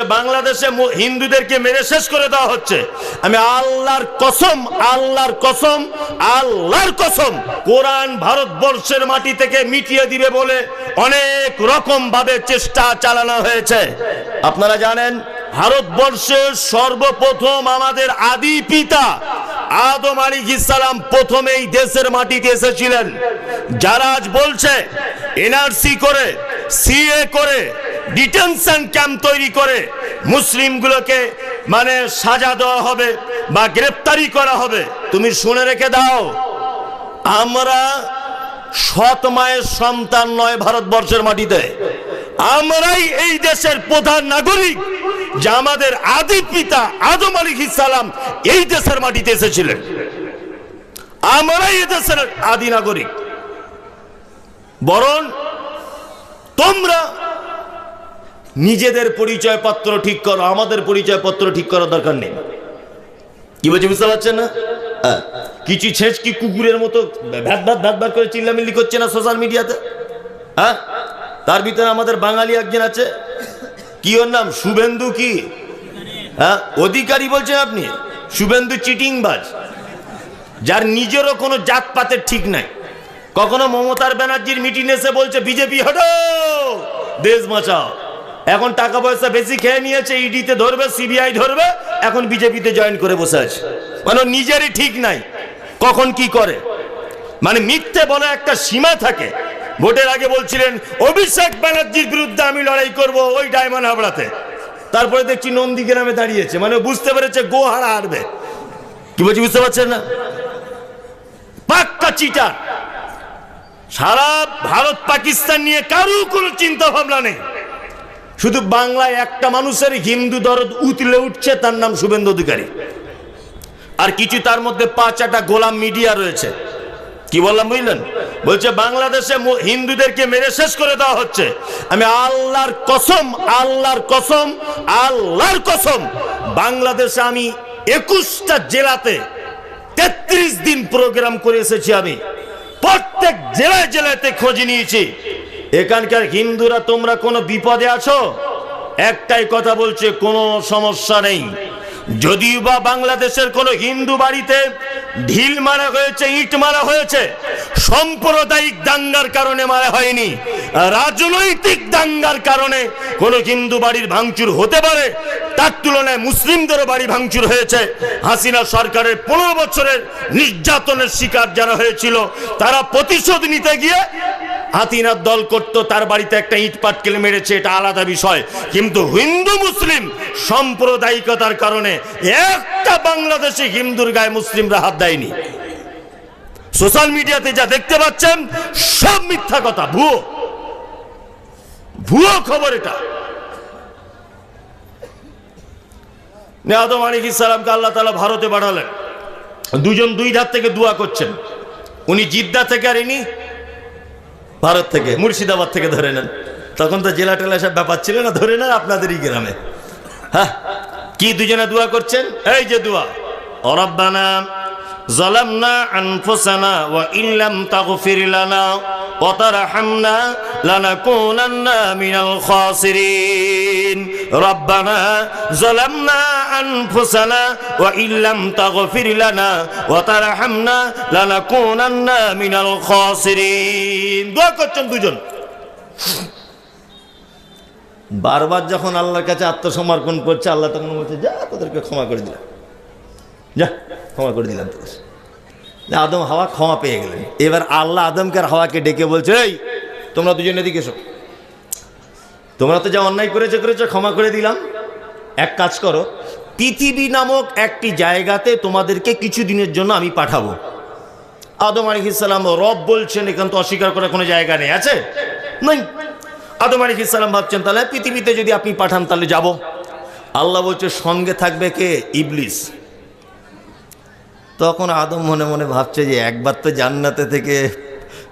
বাংলাদেশে হিন্দুদেরকে মেরে শেষ করে দেওয়া হচ্ছে। আমি আল্লাহর কসম আল্লাহর কসম আল্লাহর কসম কোরআন ভারতবর্ষের মাটি থেকে মিটিয়ে দিবে বলে অনেক রকম ভাবে চেষ্টা চালানো হয়েছে। আপনারা জানেন, ভারতবর্ষের সর্বপ্রথম আমাদের আদি পিতা আদম আলী ইসালাম প্রথমেই দেশের মাটিতে এসেছিলেন। যারা আজ বলছে, এনআরসি করে, সিএ করে ডিটেনশন ক্যাম্প তৈরি করে মুসলিমগুলোকে মানে সাজা দেওয়া হবে বা গ্রেপ্তারি করা হবে। তুমি শুনে রেখে দাও, আমরা সৎ মায়ের সন্তান নয় ভারতবর্ষের মাটিতে। আমরাই এই দেশের প্রধান নাগরিক যা আমাদের আদি পিতা আদম আলী সালাম এই দেশের মাটিতে এসেছিলেন। আমরাই এই দেশের আদি নাগরিক। বরং তোমরা নিজেদের পরিচয় পত্র ঠিক করো, আমাদের পরিচয় পত্র ঠিক করার দরকার নেই। কি বলছি, বুঝতে পারছেন না? হ্যাঁ। কিছু ছেঁচ কি কুকুরের মতো ভ্যাট ভ্যাট ভ্যাট ভ্যাট করে চিল্লামিল্লি করছে না সোশ্যাল মিডিয়াতে হ্যাঁ? তার ভিতরে আমাদের বাঙালি একজন আছে। কি ওর নাম? শুভেন্দু কি? হ্যাঁ? অধিকারী বলছেন আপনি? শুভেন্দু চিটিংবাজ। যার নিজেরও কোনো জাতপাতের ঠিক নাই। কখনো মমতার ব্যানার্জির মিটিং এসে বলছে, বিজেপি হটো দেশ বাঁচাও! এখন টাকা পয়সা বেশি খেয়ে নিয়েছে ইডিতে ধরবে সিবিআই ধরবে, এখন বিজেপিতে জয়েন করে বসে আছে। মানে নিজেরই ঠিক নাই, কখন কি করে। মানে মিথ্যে বলে একটা সীমা থাকে। ভোটের আগে বলছিলেন, অভিষেক ব্যানার্জির বিরুদ্ধে আমি লড়াই করব ওই ডায়মন্ড হাবড়াতে। তারপরে দেখছি নন্দীগ্রামে দাঁড়িয়েছে মানে বুঝতে পেরেছে গো হারা হারবে। কি বলছি, বুঝতে পারছেন না? পাক্কা চিটার। সারা ভারত পাকিস্তান নিয়ে কারও কোনো চিন্তা ভাবনা নেই। শুধু বাংলায় একটা মানুষের হিন্দু দরদ উতলে উঠছে, তার নাম শুভেন্দু অধিকারী। আর কিছু তার মধ্যে পাঁচ আটা গোলাম মিডিয়া রয়েছে। কি বললাম বুঝলেন? বলছে, বাংলাদেশে হিন্দুদেরকে মেরে শেষ করে দেওয়া হচ্ছে। আমি আল্লাহর কসম আল্লাহর কসম আল্লাহর কসম, বাংলাদেশে আমি একুশটা জেলাতে তেত্রিশ দিন প্রোগ্রাম করে এসেছি আমি। প্রত্যেক জেলায় জেলাতে খোঁজ নিয়েছি। এখানকার হিন্দুরা তোমরা কোনো বিপদে আছো? একটাই কথা বলছে, কোনো সমস্যা নেই। যদিও বা বাংলাদেশের কোনো হিন্দু বাড়িতে ঢিল মারা হয়েছে, ইট মারা হয়েছে, সাম্প্রদায়িক দাঙ্গার কারণে মারা হয়নি, রাজনৈতিক দাঙ্গার কারণে কোনো হিন্দু বাড়ির ভাঙচুর হতে পারে, তার তুলনায় মুসলিমদেরও বাড়ি ভাঙচুর হয়েছে। হাসিনা সরকারের পনেরো বছরের নির্যাতনের শিকার যারা হয়েছিল, তারা প্রতিশোধ নিতে গিয়ে হাতিনার দল করতো, তার বাড়িতে একটা ইট পাটকেলে মেরেছে, এটা আলাদা বিষয়। কিন্তু হিন্দু মুসলিম সাম্প্রদায়িকতার কারণে একটা বাংলাদেশে হিন্দুর গায়ে মুসলিমরা হাত দেয়নি। সোশ্যাল মিডিয়াতে যা দেখতে পাচ্ছেন, সব মিথ্যা কথা, ভুয়ো। ভুয়ো খবর এটা। আদম আলিক ইসালামকে আল্লাহ তালা ভারতে পাঠালেন। দুজন দুই ধার থেকে দোয়া করছেন। উনি জিদ্দা থেকে আর ইনি ভারত থেকে, মুর্শিদাবাদ থেকে ধরে নেন। তখন তো জেলা টেলা সব ব্যাপার ছিল না, ধরে নেন আপনাদেরই গ্রামে। হ্যাঁ কি দুজনে দোয়া করছেন? এই যে দোয়া। অরব্বানা ظلمنا أنفسنا وإن لم تغفر لنا وترحمنا لنكونن من الخاسرين ربنا ظلمنا أنفسنا وإن لم تغفر لنا وترحمنا لنكونن من الخاسرين দোয়া করছেন দুজন বারবার যখন আল্লাহর কাছে আত্মসমর্পণ করছে আল্লাহ তখন বলছে যা তোদেরকে ক্ষমা করে দিলাম যা ক্ষমা করে দিলাম না, আদম হাওয়া ক্ষমা পেয়ে গেলেন। এবার আল্লাহ আদমকে আর হাওয়াকে ডেকে বলছে এই তোমরা দুজনে এদিকে এসো। তোমরা তো যা অন্যায় করেছ করেছ ক্ষমা করে দিলাম। এক কাজ করো পৃথিবী নামক একটি জায়গাতে তোমাদেরকে কিছু দিনের জন্য আমি পাঠাবো। আদম আলিক আলিহিসাল্লাম রব বলছেন এখান তো অস্বীকার করার কোনো জায়গা নেই আছে? নেই। আদম আলিক আলিহিসাল্লাম ভাবছেন তাহলে পৃথিবীতে যদি আপনি পাঠান তাহলে যাব। আল্লাহ বলছে সঙ্গে থাকবে কে? ইবলিস। তখন আদম মনে মনে ভাবছে যে একবার তো জান্নাতে থেকে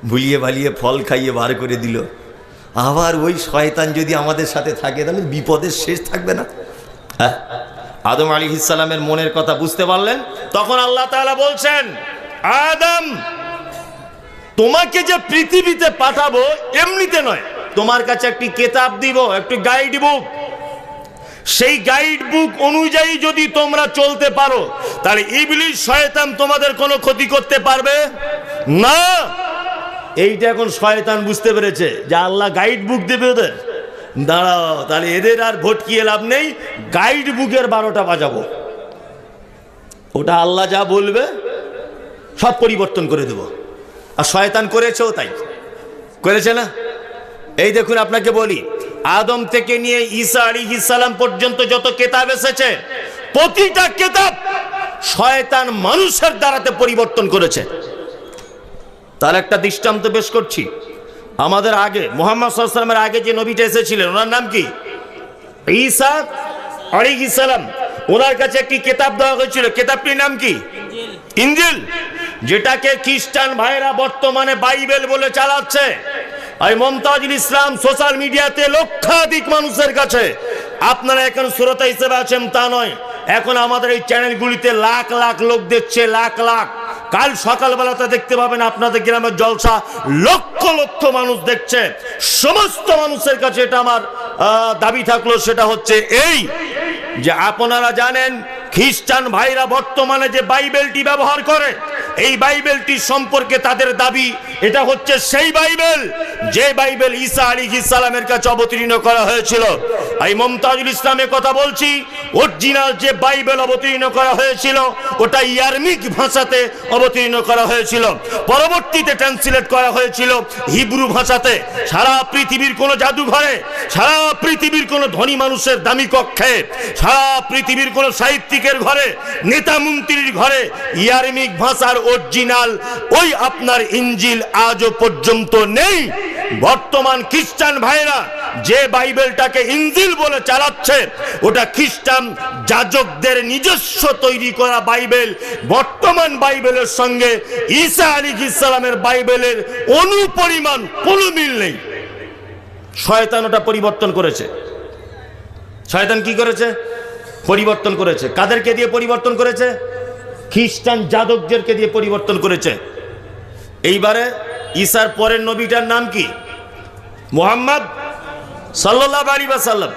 ভুলিয়ে ভালিয়ে ফল খাইয়ে বার করে দিল। আবার ওই শয়তান যদি আমাদের সাথে থাকে, তাহলে বিপদের শেষ থাকবে না। হ্যাঁ? আদম আলী ইসালামের মনের কথা বুঝতে পারলেন? তখন আল্লাহ তাআলা বলছেন, আদম, তোমাকে যে পৃথিবীতে পাঠাবো এমনিতে নয়। তোমার কাছে একটি কেতাব দিব, একটি গাইড বুক সেই গাইড বুক অনুযায়ী যদি তোমরা চলতে পারো, তাহলে ইবলিশ শয়তান তোমাদের কোনো ক্ষতি করতে পারবে না। এইটা এখন শয়তান বুঝতে পেরেছে যে আল্লাহ গাইড বুক দেবে ওদের। দাঁড়াও, তাহলে এদের আর ভটকিয়ে লাভ নেই গাইড বুকের বারোটা বাজাবো। ওটা আল্লাহ যা বলবে, সব পরিবর্তন করে দেব। আর শয়তান করেছেও তাই। করেছে না? এই দেখুন, আপনাকে বলি আদম থেকে নিয়ে ঈসা আলী ইসালাম পর্যন্ত যত কেতাব এসেছে, প্রতিটা কেতাব শয়তান মানুষের দ্বারাতে পরিবর্তন করেছে। তার একটা দৃষ্টান্ত পেশ করছি। আমাদের আগে, মোহাম্মদ সাল্লামের আগে যে নবীটা এসেছিলেন, ওনার নাম কি? ঈসা আলী ইসালাম ওনার কাছে একটি কেতাব দেওয়া হয়েছিল। কেতাবটির নাম কি? ইঞ্জিল যেটাকে খ্রিস্টান ভাইরা বর্তমানে বাইবেল বলে চালাচ্ছে। এই মমতাজুল ইসলাম সোশ্যাল মিডিয়াতে লক্ষাধিক মানুষের কাছে। আপনারা এখন শ্রোতা হিসেবে আছেন তা নয়। এখন আমাদের এই চ্যানেলগুলিতে লাখ লাখ লোক দেখছে, লাখ লাখ। কাল সকালবেলাতে দেখতে পাবেন, আপনাদের গ্রামের জলসা লক্ষ লক্ষ মানুষ দেখছে। সমস্ত মানুষের কাছে এটা আমার দাবি থাকল, সেটা হচ্ছে এই যে আপনারা জানেন, খ্রিস্টান ভাইরা বর্তমানে যে বাইবেলটি ব্যবহার করে এই বাইবেলটি সম্পর্কে তাদের দাবি, এটা হচ্ছে সেই বাইবেল যে বাইবেল ঈসা আলী ইসালামের কাছে অবতীর্ণ করা হয়েছিল। এই মমতাজুল ইসলামের কথা বলছি অরিজিনাল যে বাইবেল অবতীর্ণ করা হয়েছিল ওটা ইয়ারমিক ভাষাতে অবতীর্ণ করা হয়েছিল। পরবর্তীতে ট্রান্সলেট করা হয়েছিল হিব্রু ভাষাতে। সারা পৃথিবীর কোনো জাদুঘরে, সারা পৃথিবীর কোনো ধনী মানুষের দামি কক্ষে, সারা পৃথিবীর কোনো সাহিত্যিকের ঘরে, নেতা মন্ত্রীর ঘরে ইয়ারমিক ভাষার অরিজিনাল ওই আপনার ইঞ্জিল আজও পর্যন্ত নেই। বর্তমান খ্রিস্টান ভাইরা যে বাইবেলটাকে ইঞ্জিল বলে চালাচ্ছে, ওটা খ্রিস্টান যাজকদের নিজস্ব তৈরি করা বাইবেল। বর্তমান বাইবেলের সঙ্গে ঈসা আলী ইসলামের বাইবেলের অনুপরিমাণ কোনো মিল নেই। শয়তান ওটা পরিবর্তন করেছে। শয়তান কি করেছে? পরিবর্তন করেছে। কাদেরকে দিয়ে পরিবর্তন করেছে? খ্রিস্টান যাদকদেরকে দিয়ে পরিবর্তন করেছে। এইবারে ঈশার পরের নবীটার নাম কি? মোহাম্মদ? সাল্লাহ আলী সাল্লাম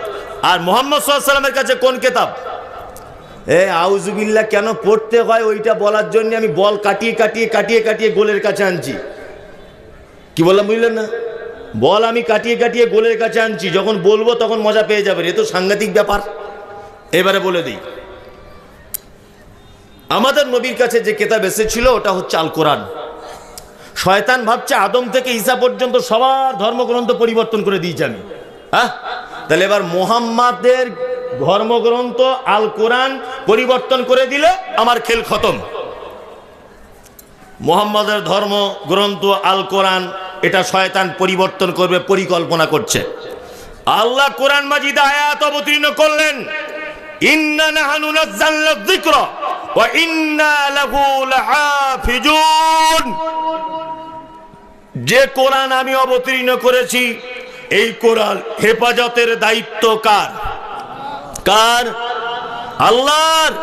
আর মোহাম্মদ সাল্লামের কাছে কোন কেতাব? এ আউজুবিল্লাহ কেন পড়তে হয় ওইটা বলার জন্য আমি বল কাটিয়ে কাটিয়ে কাটিয়ে কাটিয়ে গোলের কাছে আনছি। কি বললাম বুঝলেন না? বল আমি কাটিয়ে কাটিয়ে গোলের কাছে আনছি। যখন বলব তখন মজা পেয়ে যাবেন। এ তো সাংঘাতিক ব্যাপার। এবারে বলে দিই। আমাদের নবীর কাছে যে কেতাব এসেছিল, ওটা হচ্ছে আল কোরআন শয়তান ভাবছে আদম থেকে ঈসা পর্যন্ত সবার ধর্মগ্রন্থ পরিবর্তন করে দিয়েছি আমি। হ্যাঁ? তাহলে এবার মোহাম্মদের ধর্মগ্রন্থ আল কোরআন পরিবর্তন করে দিলে আমার খেল খতম। মোহাম্মদের ধর্ম গ্রন্থ আল কোরআন এটা শয়তান পরিবর্তন করবে, পরিকল্পনা করছে। আল্লাহ কোরআন মাজিদ আয়াত অবতীর্ণ করলেন, ইন্না ইন্না যে কোরআন আমি অবতীর্ণ করেছি এই কোরআন হেফাজতের দায়িত্ব কার? কার? আল্লাহর।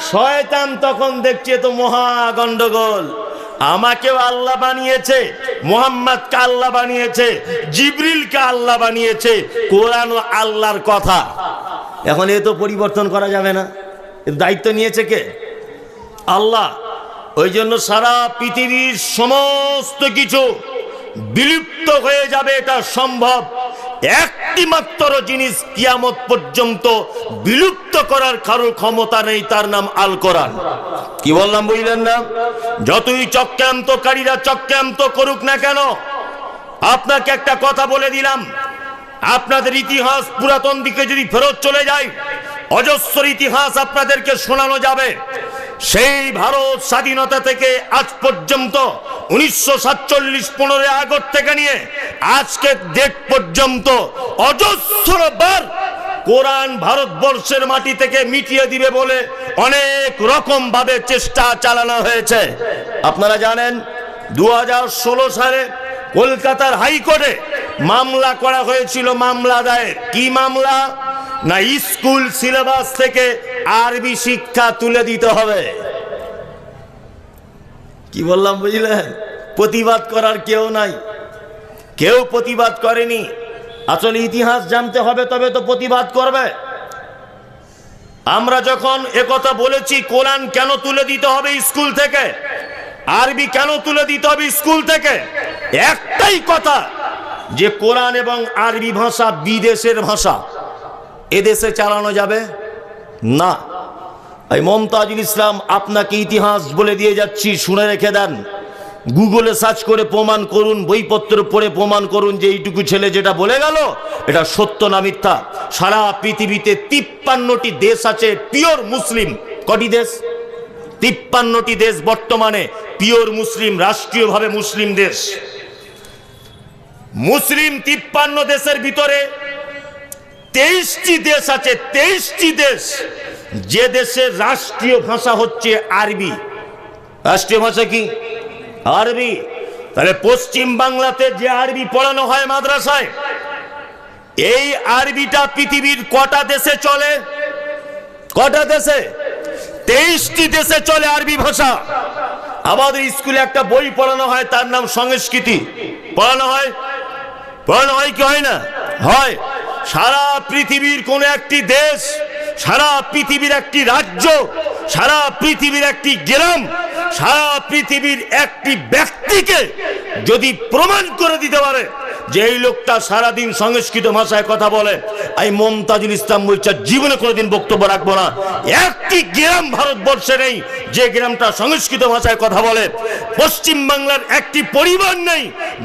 শয়তান তখন দেখছে তো মহা গন্ডগোল। আমাকেও আল্লাহ বানিয়েছে, মোহাম্মদকে আল্লাহ বানিয়েছে, জিবরিলকে আল্লাহ বানিয়েছে কোরআন ও আল্লাহর কথা। এখন এ তো পরিবর্তন করা যাবে না। দায়িত্ব নিয়েছে কে? আল্লাহ। ওই জন্য সারা পৃথিবীর সমস্ত কিছু বিলুপ্ত হয়ে যাবে, এটা সম্ভব। একটি মাত্র জিনিস কিয়ামত পর্যন্ত বিলুপ্ত করার কারও ক্ষমতা নেই, তার নাম আল কোরআন। কি বললাম, বুঝলেন না? যতই চক্রান্তকারীরা চক্রান্ত করুক না কেন, আপনাকে একটা কথা বলে দিলাম। আপনাদের ইতিহাস পুরাতন দিকে যদি ফেরত চলে যায়, অজস্র ইতিহাস আপনাদেরকে শোনানো যাবে। সেই ভারত স্বাধীনতা থেকে আজ পর্যন্ত উনিশশো সাতচল্লিশ পনেরোই আগস্ট থেকে নিয়ে আজকে ডেট পর্যন্ত অজস্র বার ভারতবর্ষের মাটি থেকে মিটিয়ে দিবে বলে অনেক চেষ্টা চালানো হয়েছে। আপনারা জানেন দু হাজার ষোলো সালে কলকাতার হাইকোর্টে মামলা করা হয়েছিল মামলা দায়ের। কি মামলা? না, স্কুল সিলেবাস থেকে আরবি শিক্ষা তুলে দিতে হবে। কি বললাম বুঝলেন? প্রতিবাদ করার কেউ নাই। কেউ প্রতিবাদ করেনি। আসলে ইতিহাস জানতে হবে, তবে তো প্রতিবাদ করবে। আমরা যখন একথা বলেছি, কোরআন কেন তুলে দিতে হবে স্কুল থেকে? আরবি কেন তুলে দিতে হবে স্কুল থেকে? একটাই কথা, যে কোরআন এবং আরবি ভাষা বিদেশের ভাষা। এদেশে চালানো যাবে? না। এই মমতাজুল ইসলাম আপনাকে ইতিহাস বলে দিয়ে যাচ্ছি, শুনে রেখে দেন। গুগলে সার্চ করে প্রমাণ করুন, বইপত্র পড়ে প্রমাণ করুন যে এইটুকু ছেলে যেটা বলে গেল, এটা সত্য না মিথ্যা। সারা পৃথিবীতে তিপ্পান্নটি দেশ আছে পিওর মুসলিম। কটি দেশ? তিপ্পান্নটি দেশ বর্তমানে পিওর মুসলিম, রাষ্ট্রীয়ভাবে মুসলিম দেশ। মুসলিম তিপ্পান্ন দেশের ভিতরে তেইশটি দেশ আছে, তেইশটি দেশ। যে দেশের রাষ্ট্রীয় ভাষা হচ্ছে আরবি, রাষ্ট্রীয় ভাষা কি? আরবি। তাহলে পশ্চিম বাংলাতে যে আরবি পড়ানো হয় মাদ্রাসায়, এই আরবিটা পৃথিবীর কটা দেশে চলে? কটা দেশে? তেইশটি দেশে চলে আরবি ভাষা। আমাদের স্কুলে একটা বই পড়ানো হয়, তার নাম সংস্কৃতি। পড়ানো হয়? পড়ানো হয় কি হয় না? হয়। সারা পৃথিবীর কোন একটি দেশ সারা পৃথিবীর একটি রাজ্য, সারা পৃথিবীর একটি গ্রাম, সারা পৃথিবীর একটি ব্যক্তিকে যদি প্রমাণ করে দিতে পারে যে এই লোকটা সারাদিন সংস্কৃত ভাষায় কথা বলে, এই মমতাজুল ইসলাম বলছে, জীবনে কোনোদিন বক্তব্য রাখব না। একটি গ্রাম ভারতবর্ষে নেই, যে গ্রামটা সংস্কৃত ভাষায় কথা বলে। পশ্চিম বাংলার একটি পরিবার নেই,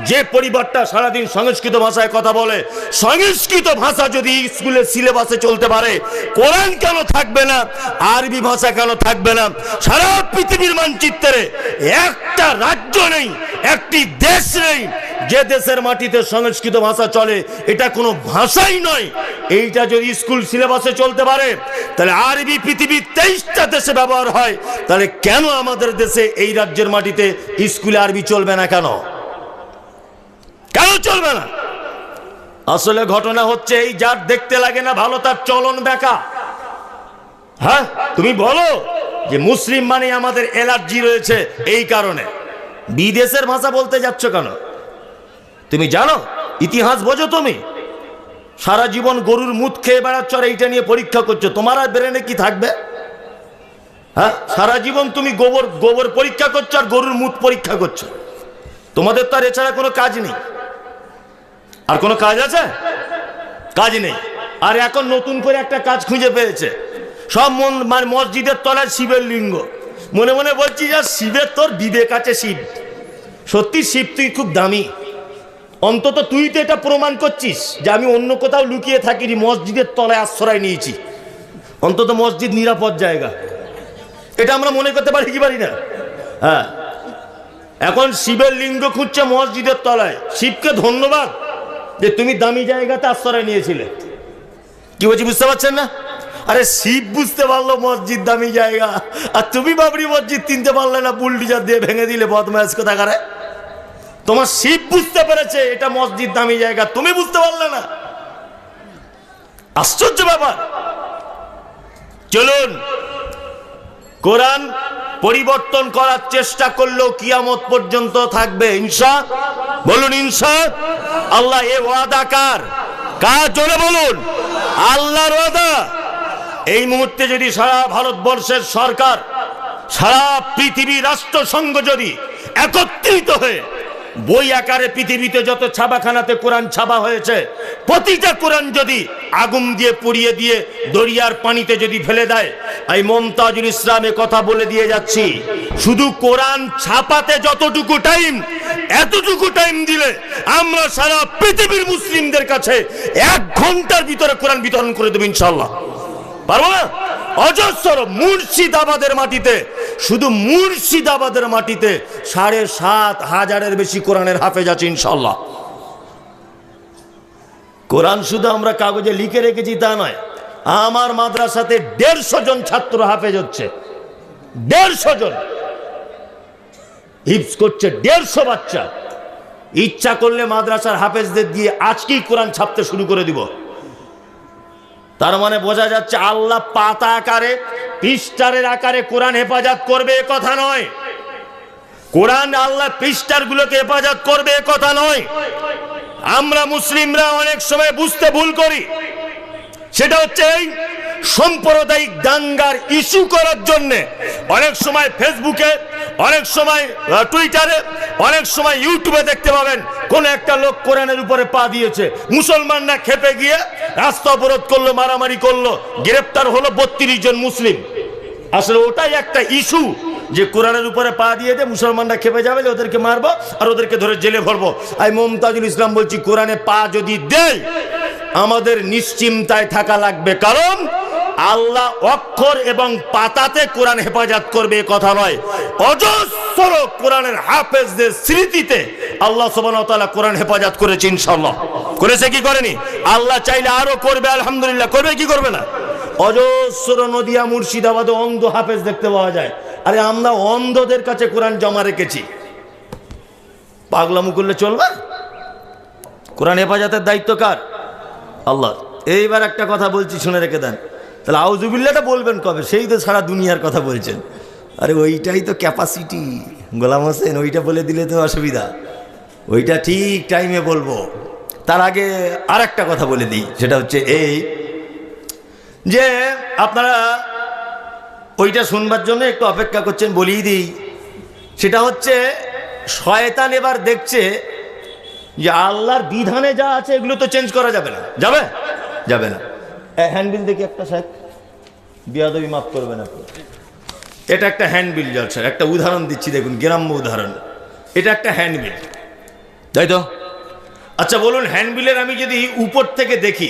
যে পরিবারটা সারাদিন সংস্কৃত ভাষায় কথা বলে। সংস্কৃত ভাষা যদি স্কুলের সিলেবাসে চলতে পারে, কোরআন কেন থাকবে না, আরবি ভাষা কেন থাকবে না? সারা পৃথিবীর মানচিত্রে একটা রাজ্য নেই, একটি দেশ নেই যে দেশের মাটিতে সংস্কৃত ভাষা চলে, এটা কোনো ভাষাই নয়। এইটা যদি স্কুল সিলেবাসে চলতে পারে, তাহলে আরবি পৃথিবীর তেইশটা দেশে ব্যবহার হয়। তাহলে কেন আমাদের দেশে এই রাজ্যের মাটিতে স্কুলে আরবি চলবে না কেন? কেন চলবে না? আসলে ঘটনা হচ্ছে এই, যার দেখতে লাগে না ভালো, তার চলন বেকা হ্যাঁ তুমি বলো যে মুসলিম মানে আমাদের এলার্জি রয়েছে এই কারণে। বিদেশের ভাষা বলতে যাচ্ছ কেন? তুমি জানো? ইতিহাস বোঝো তুমি। সারা জীবন গরুর মুখ খেয়ে বেড়াচ্ছ আর এইটা নিয়ে পরীক্ষা করছ। তোমার আর ব্রেনে কি থাকবে? হ্যাঁ? সারা জীবন তুমি গোবর গোবর পরীক্ষা করছ আর গরুর মুখ পরীক্ষা করছ। তোমাদের তো আর এছাড়া কোনো কাজ নেই। আর কোনো কাজ আছে? কাজ নেই। আর এখন নতুন করে একটা কাজ খুঁজে পেয়েছে। সব মন মানে মসজিদের তলায় শিবের লিঙ্গ। মনে মনে বলছি যা শিবের তোর বিবেক আছে শিব। সত্যি শিব তুই খুব দামি। অন্তত তুই তো এটা প্রমাণ করছিস যে আমি অন্য কোথাও লুকিয়ে থাকিনি মসজিদের তলায় আশ্রয় নিয়েছি। অন্তত মসজিদ নিরাপদ জায়গা। এটা আমরা মনে করতে পারি কি পারি না? হ্যাঁ। এখন শিবের লিঙ্গ খুঁজছে মসজিদের তলায়। শিবকে ধন্যবাদ যে তুমি দামি জায়গাতে আশ্রয় নিয়েছিলে। কি বলছি, বুঝতে পারছেন না? আরে শিব বুঝতে পারল মসজিদ দামি জায়গা, আর তুমি বাবরি মসজিদ কিনতে পারলে না, বুলডিজার দিয়ে ভেঙে দিলে বদমাস কোথা তোমার শিব বুঝতে পেরেছে এটা মসজিদ দামি জায়গা, তুমি বুঝতে পারলে না। আশ্চর্য ব্যাপার। চলুন। কোরআন পরিবর্তন করার চেষ্টা করলেও কিয়ামত পর্যন্ত থাকবে ইনসা বলুন ইনসা আল্লাহ এ ওয়াদা কার? কার জোরে বলুন? আল্লাহর ওয়াদা। এই মুহূর্তে যদি সারা ভারতবর্ষের সরকার, সারা পৃথিবী রাষ্ট্রসংঘ যদি একত্রিত হয়ে বই আকারে পৃথিবীতে যত ছাপাখানাতে কোরআন ছাপা হয়েছে, প্রতিটা কোরআন যদি আগুন দিয়ে পুড়িয়ে দিয়ে দরিয়ার পানিতে যদি ফেলে দেয় এই মমতাজুল ইসলামে কথা বলে দিয়ে যাচ্ছি। শুধু কোরআন ছাপাতে যতটুকু টাইম এতটুকু টাইম দিলে আমরা সারা পৃথিবীর মুসলিমদের কাছে এক ঘণ্টার ভিতরে কোরআন বিতরণ করে দেবো ইনশাল্লাহ পারব না? অজস্র মুর্শিদাবাদের মাটিতে, শুধু মুর্শিদাবাদের মাটিতে সাড়ে সাত হাজারের বেশি কোরআনের হাফেজ আছে ইনশাল্লাহ কোরআন শুধু আমরা কাগজে লিখে রেখেছি তা নয়, আমার মাদ্রাসাতে দেড়শো জন ছাত্র হাফেজ হচ্ছে। দেড়শো জন। হিপস করছে দেড়শো বাচ্চা। ইচ্ছা করলে মাদ্রাসার হাফেজদের দিয়ে আজকেই কোরআন ছাপতে শুরু করে দিব। তার মানে বোঝা যাচ্ছে আল্লাহ পাতা আকারে, পৃষ্ঠারের আকারে কোরআন হেফাজত করবে এ কথা নয়। কোরআন আল্লাহ পৃষ্ঠার গুলোকে হেফাজত করবে এ কথা নয়। আমরা মুসলিমরা অনেক সময় বুঝতে ভুল করি। সেটা হচ্ছে এই সাম্প্রদায়িক দাঙ্গার ইস্যু করার জন্যে। অনেক সময় ফেসবুকে অনেক সময় টুইটারে অনেক সময় ইউটিউবে দেখতে পাবেন, কোন একটা লোক কোরআনের উপরে পা দিয়েছে। মুসলমানরা খেপে গিয়ে রাস্তা অবরোধ করল, মারামারি করল, গ্রেপ্তার হলো বত্রিশ জন মুসলিম। আসলে ওটাই একটা ইস্যু যে কোরআনের উপরে পা দিয়ে দে মুসলমানরা খেপে যাবে ওদেরকে মারবো আর ওদেরকে ধরে জেলে ভরবো। আমি মমতাজুল ইসলাম বলছি, কোরআনে পা যদি দেয়, আমাদের নিশ্চিন্তায় থাকা লাগবে। কারণ আল্লাহ অক্ষর এবং পাতাতে কোরআন হেফাজত করবে কথা নয়। অজস্র কোরআনের হাফেজদের স্মৃতিতে আল্লাহ ওয়া কোরআন হেফাজত করেছে, ইনশাআল্লাহ। করেছে কি করেনি? আল্লাহ চাইলে আরও করবে, আলহামদুলিল্লাহ। করবে কি করবে না? অজস্র নদিয়া, মুর্শিদাবাদে অন্ধ হাফেজ দেখতে পাওয়া যায়। আরে আমরা অন্ধদের কাছে কোরআন জমা রেখেছি। পাগলামু করলে চলবে? কোরআন হেফাজতের দায়িত্ব কার? আল্লাহ। এইবার একটা কথা বলছি, শুনে রেখে দেন। তাহলে আউজুবিল্লাটা বলবেন কবে? সেই তো সারা দুনিয়ার কথা বলছেন। আরে ওইটাই তো ক্যাপাসিটি গোলাম হোসেন, ওইটা বলে দিলে তো অসুবিধা। ওইটা ঠিক টাইমে বলব। তার আগে আর একটা কথা বলে দিই, সেটা হচ্ছে এই যে আপনারা ওইটা শুনবার জন্য একটু অপেক্ষা করছেন, বলিয়ে দিই। সেটা হচ্ছে, শয়তান এবার দেখছে যে আল্লাহর বিধানে যা আছে, এগুলো তো চেঞ্জ করা যাবে না। যাবে? যাবে না। হ্যান্ডবিল দেখি একটা স্যার। বিয়াদবি মাফ করবেন আপনি। এটা একটা হ্যান্ডবিল জলসা একটা উদাহরণ দিচ্ছি দেখুন গ্রাম্য উদাহরণ। এটা একটা হ্যান্ডবিল তাই তো? আচ্ছা বলুন হ্যান্ডবিলের আমি যদি উপর থেকে দেখি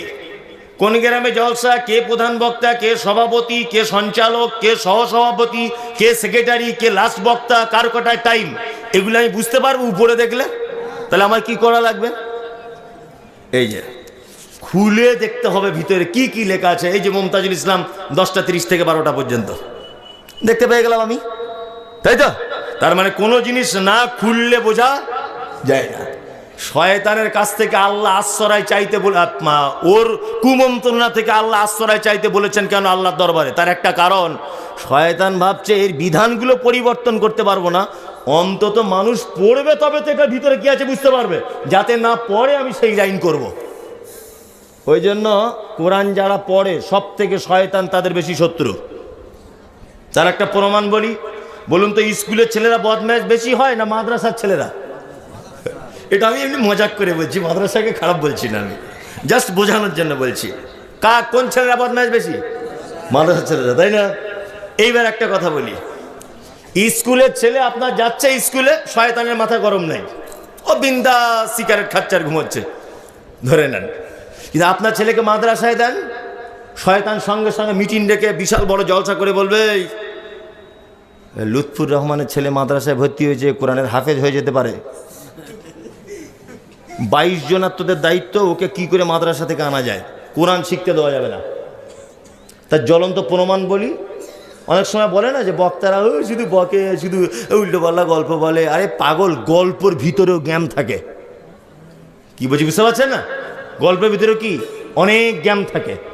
কোন গ্রামে জলসা কে প্রধান বক্তা কে সভাপতি কে সঞ্চালক কে সহসভাপতি কে সেক্রেটারি কে লাস্ট বক্তা কার কটায় টাইম এগুলো আমি বুঝতে পারব উপরে দেখলে? তাহলে আমার কি করা লাগবে? এই যে খুলে দেখতে হবে ভিতরে কি কি লেখা আছে। এই যে মমতাজুল ইসলাম দশটা তিরিশ থেকে বারোটা পর্যন্ত। দেখতে পেয়ে গেলাম আমি। তাই তো? তার মানে কোনো জিনিস না খুললে বোঝা যায় না। শয়তানের কাছ থেকে আল্লাহ আশ্রয় চাইতে বলে আত্মা ওর কুমন্ত্রণা থেকে আল্লাহ আশ্রয় চাইতে বলেছেন কেন আল্লাহর দরবারে? তার একটা কারণ, শয়তান ভাবছে এর বিধানগুলো পরিবর্তন করতে পারব না। অন্তত মানুষ পড়বে তবে তো এটার ভিতরে কি আছে বুঝতে পারবে। যাতে না পড়ে আমি সেই লাইন করব। ওই জন্য কোরআন যারা পড়ে সব থেকে শয়তান তাদের বেশি শত্রু। তার একটা প্রমাণ বলি, বলুন তো, স্কুলের ছেলেরা বদম্যাচ বেশি হয় না মাদ্রাসার ছেলেরা? এটা আমি এমনি মজাক করে বলছি, মাদ্রাসাকে খারাপ বলছি না আমি। জাস্ট বোঝানোর জন্য বলছি। কা, কোন ছেলেরা বদমাইশ বেশি? মাদ্রাসার ছেলেরা, তাই না? এইবার একটা কথা বলি। স্কুলের ছেলে আপনার যাচ্ছে স্কুলে, শয়তানের মাথা গরম নেই। ও বিন্দা সিগারেট খাচ্ছে আর ঘুমোচ্ছে। ধরে নেন। কিন্তু আপনার ছেলেকে মাদ্রাসায় দেন, শয়তান সঙ্গে সঙ্গে মিটিং ডেকে বিশাল বড় জলসা করে বলবে লুৎফুর রহমানের ছেলে মাদ্রাসায় ভর্তি হয়েছে, কোরআনের হাফেজ হয়ে যেতে পারে। বাইশ জনের তোদের দায়িত্ব, ওকে কি করে মাদ্রাসা থেকে আনা যায়? কোরআন শিখতে দেওয়া যাবে না। তার জ্বলন্ত প্রমাণ বলি। অনেক সময় বলে না যে, বক্তারা, ওই শুধু বকে, শুধু উল্টো পাল্লা গল্প বলে। আরে পাগল, গল্পর ভিতরেও জ্ঞান থাকে। কি বলছি, বুঝতে পারছেন না? গল্পের ভিতরে কি অনেক জ্ঞান থাকে?